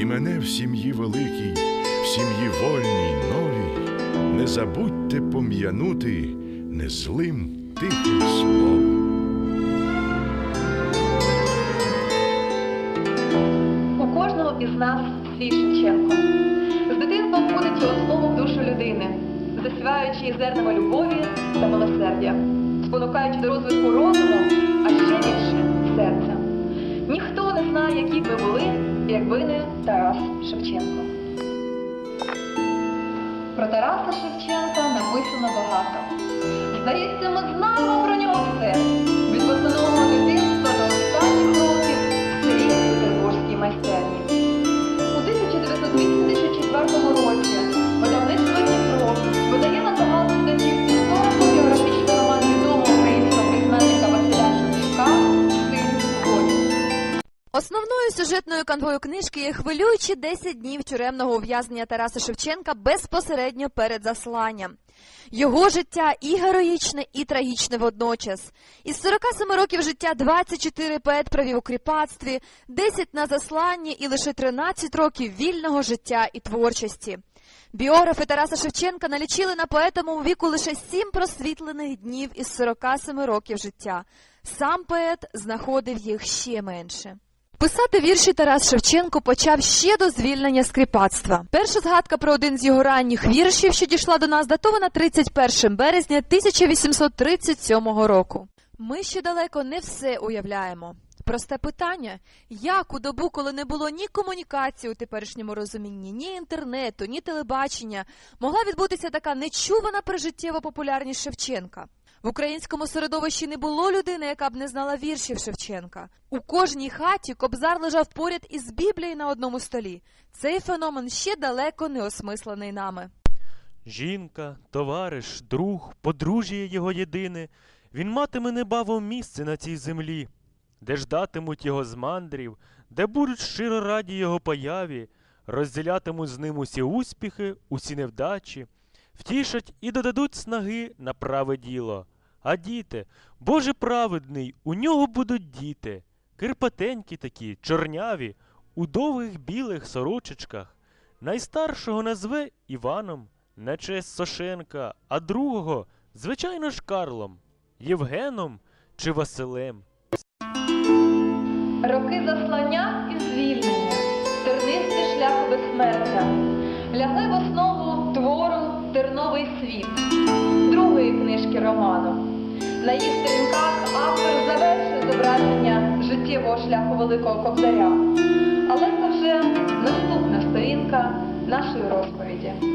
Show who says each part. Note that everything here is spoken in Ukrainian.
Speaker 1: І мене в сім'ї великій, в сім'ї вольній, новій, не забудьте пом'янути незлим тихим словом.
Speaker 2: У кожного із нас свій Шевченко. З дитинства входить його слово в душу людини, засіваючи її зернами любові та милосердя, спонукаючи до розвитку розуму, Знає, які б ви були, якби не Тарас Шевченко. Про Тараса Шевченка написано багато. Здається, ми знаємо про нього все.
Speaker 3: Основною сюжетною канвою книжки є хвилюючі 10 днів тюремного ув'язнення Тараса Шевченка безпосередньо перед засланням. Його життя і героїчне, і трагічне водночас. Із 47 років життя 24 поет провів у кріпацтві, 10 на засланні і лише 13 років вільного життя і творчості. Біографи Тараса Шевченка налічили на поетому віку лише 7 просвітлених днів із 47 років життя. Сам поет знаходив їх ще менше. Писати вірші Тарас Шевченко почав ще до звільнення з кріпацтва. Перша згадка про один з його ранніх віршів, що дійшла до нас, датована 31 березня 1837 року. Ми ще далеко не все уявляємо. Просте питання: як у добу, коли не було ні комунікації у теперішньому розумінні, ні інтернету, ні телебачення, могла відбутися така нечувана прижиттєва популярність Шевченка? В українському середовищі не було людини, яка б не знала віршів Шевченка. У кожній хаті кобзар лежав поряд із Біблією на одному столі. Цей феномен ще далеко не осмислений нами.
Speaker 4: Жінка, товариш, друг, подружжя його єдине, він матиме небаво місце на цій землі, де ждатимуть його з мандрів, де будуть щиро раді його появі, розділятимуть з ним усі успіхи, усі невдачі, втішать і додадуть снаги на праве діло. А діти, Боже праведний, у нього будуть діти, кирпатенькі такі, чорняві, у довгих білих сорочечках. Найстаршого назве Іваном, на честь Сошенка, а другого, звичайно ж, Карлом, Євгеном чи Василем.
Speaker 2: Роки заслання і звільнення, тернистий шлях безсмертя, лягли в основу Терновий світ, другої книжки роману. На її сторінках автор завершує зображення життєвого шляху Великого Кобзаря. Але це вже наступна сторінка нашої розповіді.